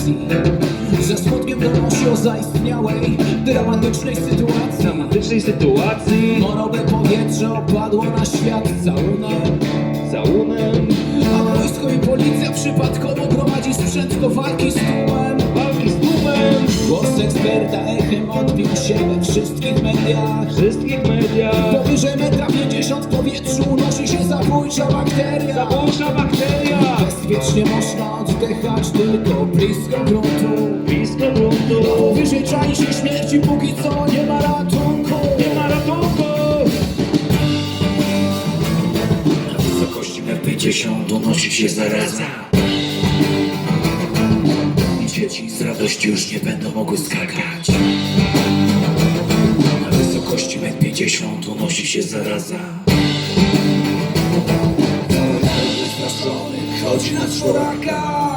stacji Ze smutkiem donosi o zaistniałej Dramatycznej sytuacji. Dramatycznej sytuacji. Chorobe powietrze opadło na świat całunem Całunem A wojsko i policja przypadkowo prowadzi sprzęt do walki z tłumem. Walki z tłumem. Głos eksperta echem odbił się we wszystkich mediach. Wszystkich mediach. Powyżej metra 50 w powietrzu unosi się zabójcza bakteria. Zabójcza bakteria Bezpiecznie można oddychać tylko blisko gruntu. Blisko gruntu. Powyżej czai się śmierci, póki co nie ma ratunku. Nie ma ratunku. Na wysokości metr 50 unosi się zaraza. I dzieci z radości już nie będą mogły skakać. Na wysokości metr 50 unosi się zaraza Wystraszony chodzi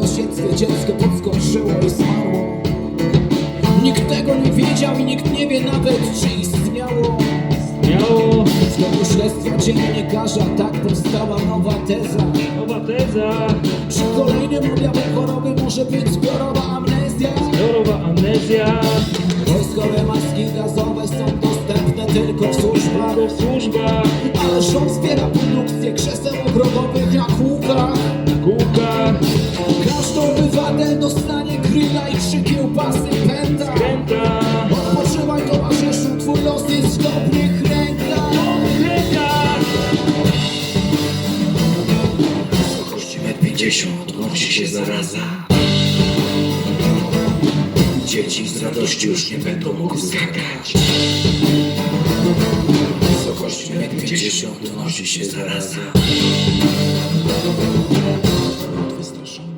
sąsiedztwie dziecko podskoczyło i zmarło. Nikt tego nie wiedział i nikt nie wie nawet, czy istniało. Miało Z tego śledztwa dziennikarza tak powstała nowa teza. Nowa teza. Przy kolejnym objawem choroby może być zbiorowa amnezja. Zbiorowa amnezja. Wojskowe maski gazowe są dostępne tylko w służbach. W służbach. Ale rząd wspiera produkcję krzeseł ogrodowych Na kółkach 50 unosi się zaraza Dzieci z radości już nie będą mogły skakać. W wysokości metr 50 unosi się zaraza Wystraszony